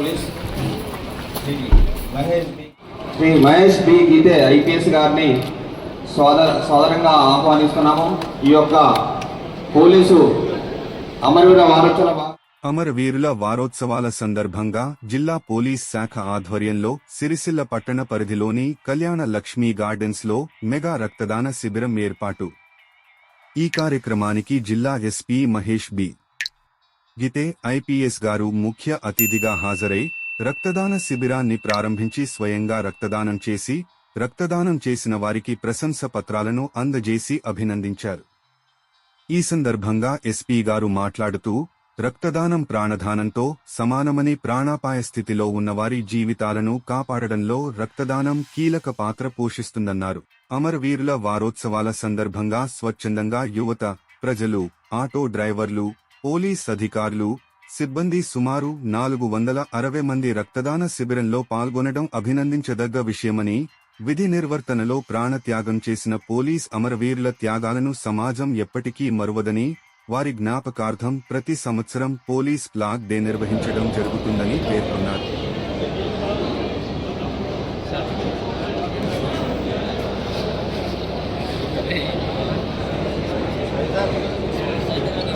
Police Shri Mahesh B. Shri Mahesh B. Gite IPS గారిని సోదర సోదరంగా ఆహ్వానిస్తున్నాము. ఈ యొక్క పోలీసు అమరవీర వారోత్సవ అమరవీరుల వారోత్సవాల సందర్భంగా జిల్లా పోలీస్ శాఖ ఆధ్వర్యంలో సిరిసిల్ల పట్టణ పరిధిలోని కళ్యాణ లక్ష్మీ గార్డెన్స్లో మెగా రక్తదాన శిబిరం ఏర్పాటు. ఈ కార్యక్రమానికి జిల్లా SP Mahesh B. Gite IPS గారు ముఖ్య అతిథిగా హాజరై రక్తదాన శిబిరాన్ని ప్రారంభించి స్వయంగా రక్తదానం చేసి రక్తదానం చేసిన వారికి ప్రశంస పత్రాలను అందజేసి అభినందించారు. ఈ సందర్భంగా ఎస్పీ గారు మాట్లాడుతూ రక్తదానం ప్రాణదానంతో సమానమని ప్రాణాపాయ స్థితిలో ఉన్నవారి జీవితాలను కాపాడడంలో రక్తదానం కీలక పాత్ర పోషిస్తుందన్నారు. అమరవీరుల వారోత్సవాల సందర్భంగా స్వచ్ఛందంగా యువత ప్రజలు ఆటో డ్రైవర్లు పోలీస్ అధికారులు సిబ్బంది సుమారు నాలుగు వందల అరవై మంది రక్తదాన శిబిరంలో పాల్గొనడం అభినందించదగ్గ విషయమని విధి నిర్వర్తనలో ప్రాణత్యాగం చేసిన పోలీస్ అమరవీరుల త్యాగాలను సమాజం ఎప్పటికీ మరువదని వారి జ్ఞాపకార్థం ప్రతి సంవత్సరం పోలీస్ ఫ్లాగ్ డే నిర్వహించడం జరుగుతుందని పేర్కొన్నారు.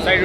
Side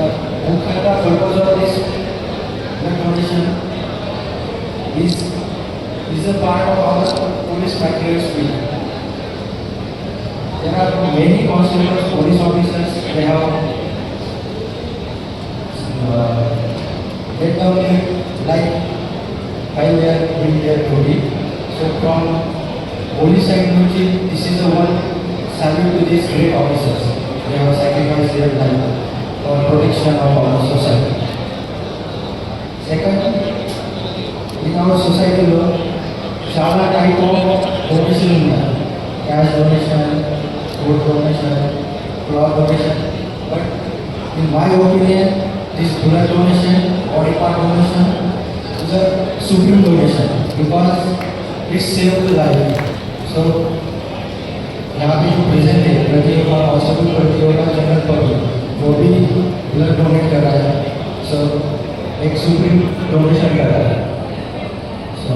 The purpose of this donation is is a part of our police week. There are many constables, police officers, they have uh, let down life they are doing their. So from police this is the one salute to these great officers. They have sacrificed their life protection of our society. Second, in our society లో చాలా type of donation ఉన్నాయి cash donation food donation cloth donation but in my opinion this blood donation body part donation is a supreme donation because it save the life so यहाँ पे जो present है प्रति hospital प्रति होगा general public जो भी ब्लड डोनेट कर रहा है सो एक सुप्रीम डोनेशन कर रहा है सो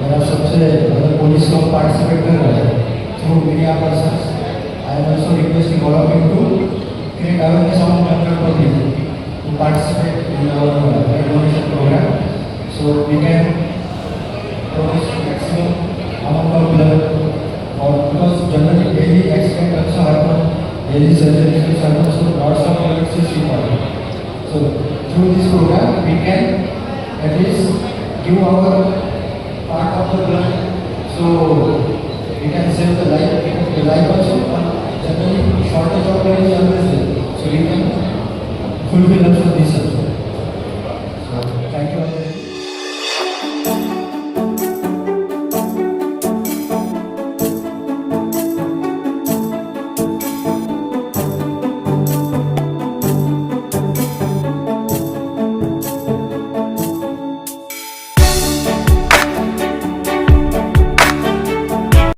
मेरा सबसे मतलब पुलिस को पार्टिसिपेट कर रहा है। Through media person I am also requesting all of you to create awareness among general public to participate in our blood donation program. So, we can produce maximum amount of blood or because generally daily accident also happen, daily surgeries also happen, so lots of electricity is required. So through this program, we can at least give our part of the blood, so we can save the life, the life also. Generally, shortage of blood is always there,